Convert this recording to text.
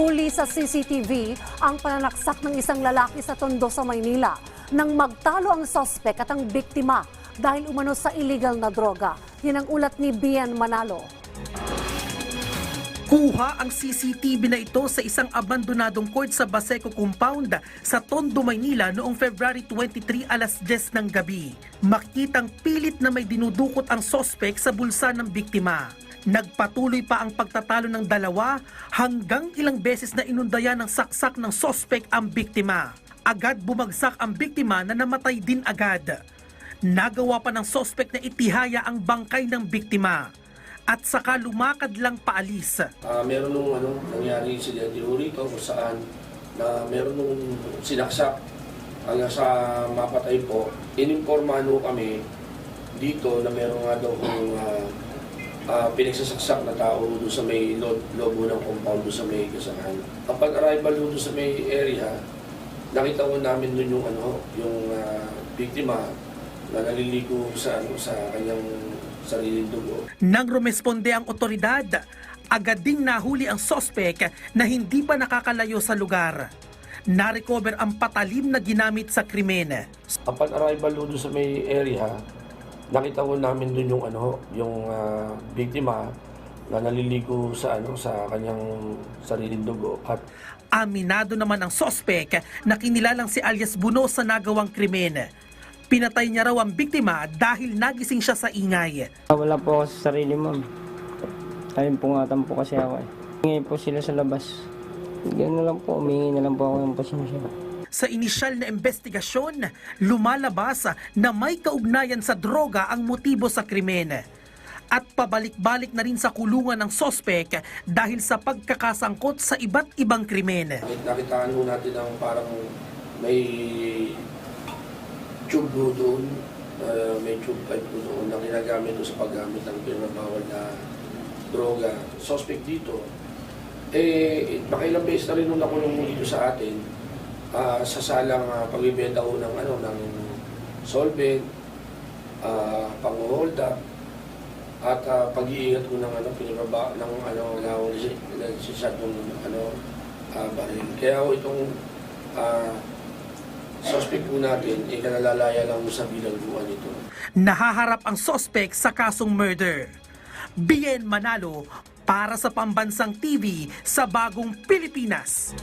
Huli sa CCTV ang pananaksak ng isang lalaki sa Tondo sa Maynila nang magtalo ang sospek at ang biktima dahil umano sa illegal na droga. Yan ang ulat ni Bian Manalo. Kuha ang CCTV na ito sa isang abandonadong court sa Baseco Compound sa Tondo, Maynila noong February 23 alas 10 ng gabi. Makitang pilit na may dinudukot ang sospek sa bulsa ng biktima. Nagpatuloy pa ang pagtatalo ng dalawa hanggang ilang beses na inundayan ng saksak ng sospek ang biktima. Agad bumagsak ang biktima na namatay din agad. Nagawa pa ng sospek na itihaya ang bangkay ng biktima at saka lumakad lang paalis. Ah, meron nung ano, nangyari incident ho rito kung saan na meron nung sinaksak hanggang sa mapatay po. Ininformahan ho kami dito na meron nga daw kung uh, pinagsasaksak na tao doon sa may lo- lobo ng compound doon sa may kasahan. Upon arrival doon sa may area, nakita ho namin doon yung ano, yung ah, biktima na naliligo sa ano sa kanyang sariling dugo. Nang rumesponde ang otoridad, agad ding nahuli ang sospek na hindi pa nakakalayo sa lugar. Narecover ang patalim na ginamit sa krimen. Upon arrival doon sa may area, nakita ho namin doon yung ano, yung ah, biktima na naliligo sa ano sa kanyang sariling dugo at Aminado naman ang sospek na kinilalang si alias Buno sa nagawang krimen. Pinatay niya raw ang biktima dahil nagising siya sa ingay. Wala po ako sa sarili, ma'am. Ayun pungatan po kasi ako eh. Ngayon po sila sa labas. Ganun na lang po, umingi na lang po ako ng pasensya. Sa inisyal na investigasyon, lumalabas na may kaugnayan sa droga ang motibo sa krimen. At pabalik-balik na rin sa kulungan ng sospek dahil sa pagkakasangkot sa iba't ibang krimen. nakit- nakitaan ho natin ang parang may tube ho doon, ah, may tube pipe ho doon na ginagamit sa paggamit ng pinabawal na droga. Suspect dito, eh, nakailang beses na rin nung nakulong mo dito sa atin, ah, sa salang uh, pagbibenta ho ng, ano, ng solvent, uh, pang-hold up, at ah, pag-iingat ko ng ano, pinababa, ng ano, na nagsisat ng ano, ah, baril. Kaya ho itong ah, suspect po natin, eh, kanalalaya lang sa bilangguan ito. Nahaharap ang sospek sa kasong murder. Bien Manalo para sa Pambansang TV sa Bagong Pilipinas.